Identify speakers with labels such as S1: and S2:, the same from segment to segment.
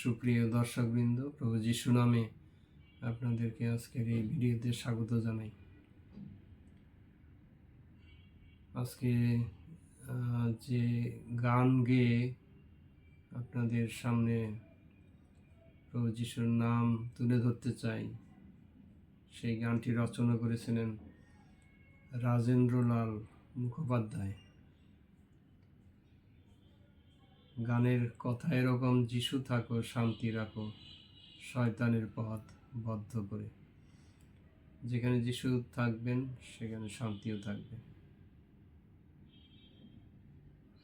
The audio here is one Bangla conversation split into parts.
S1: সুপ্রিয় দর্শকবৃন্দ, প্রভু যিশু নামে আপনাদেরকে আজকের এই ভিডিওতে স্বাগত জানাই। আজকে যে গান গেয়ে আপনাদের সামনে প্রভু যিশুর নাম তুলে ধরতে চাই, সেই গানটি রচনা করেছিলেন রাজেন্দ্রলাল মুখোপাধ্যায়। গানের কথা এরকম যিশু থাকো, শান্তি রাখো, শয়তানের পথ বদ্ধ করে। যেখানে যিশু থাকবেন, সেখানে শান্তিও থাকবে।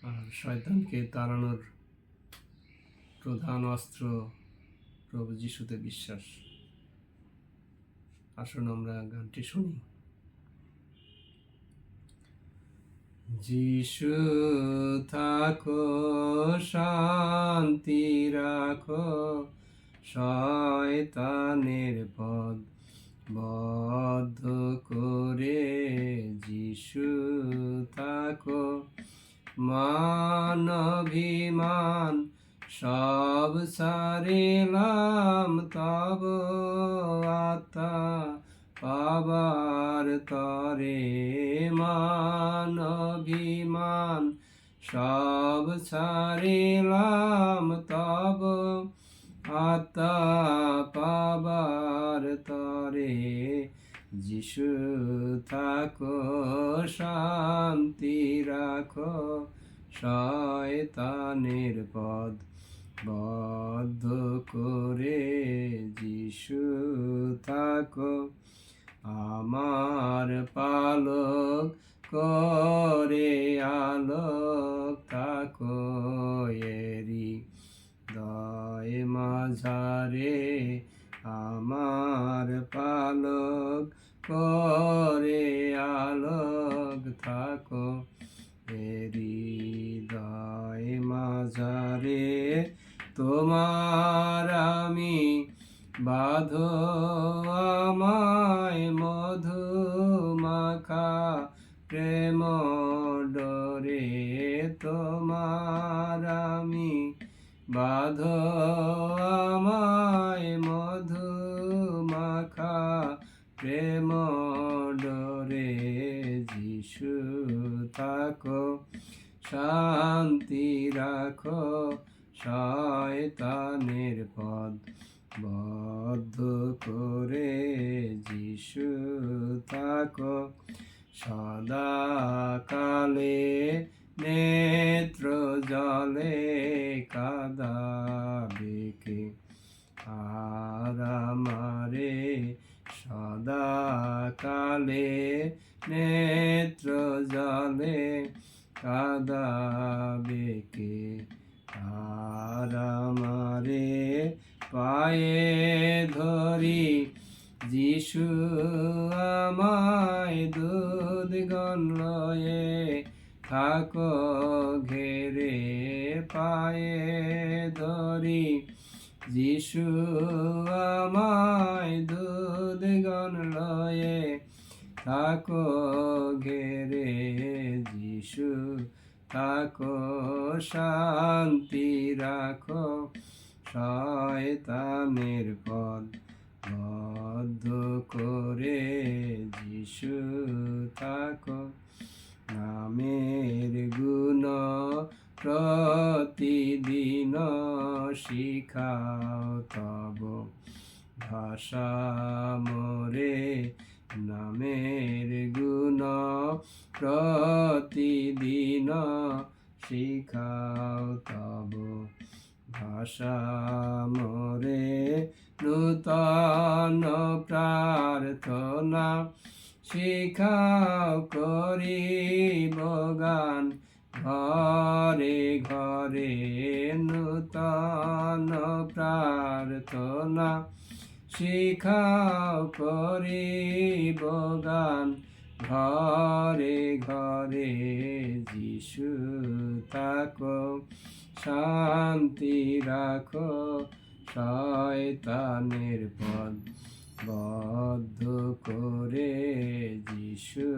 S1: আর শয়তানকে তাড়ানোর প্রধান অস্ত্র প্রভু যিশুতে বিশ্বাস। আসুন আমরা গানটি শুনি। যিশু, থাকো, শান্তি রাখো। শয়তানের পদ বদ্ধ করে যিশু, থাকো। মানভিমান সব সারিলাম, তব আত্মা পাবার তরে মানভিমান সব ছাড়িলাম তব আত্মা পাবার তরে। যিশু, থাকো, শান্তি রাখো, শয়তানের পদ বদ্ধ করে। যিশু, থাকো আমার পালক করে আলোক থাকো এরি দয় মাঝারে আমার পালক করে আলোক থাকো হৃদয় মাঝারে তোমার বাঁধো আমায় মধু মাখা প্রেম ডরে তোমার আমি। বাঁধো আমায় মধু মাখা প্রেম ডরে যিশু থাকো। শান্তি রাখো শয়তানের পদ বদ্ধ করে যিশু থাকো সদা কালে নেত্র জলে কাদাবে কে? আর সদা কালে নেত্র জলে কাদাবে কে? আর আমারে পায়ে ধরি যিশু আমায় দুধ গণলয়ে থাকো, ঘেরে পায়ে ধরি। যিশু আমায় দুধ গণলয়ে থাকো, ঘেরে যিশু থাকো, শান্তি রাখো, শয়তানের পদ বদ্ধ করে যিশু থাকো নামের গুণ প্রতিদিন শিখাও তব। ভাষা মোরে নামের গুণ প্রতিদিন শিখাও তব। ভাষা মোরে নূতন প্রার্থনা শিখাও করিব গান। ঘরে ঘরে নূতন প্রার্থনা শিখাও করিব গান। ঘরে ঘরে যিশু থাকো শান্তি রাখো শয়তানের পদ বদ্ধ করে যিশু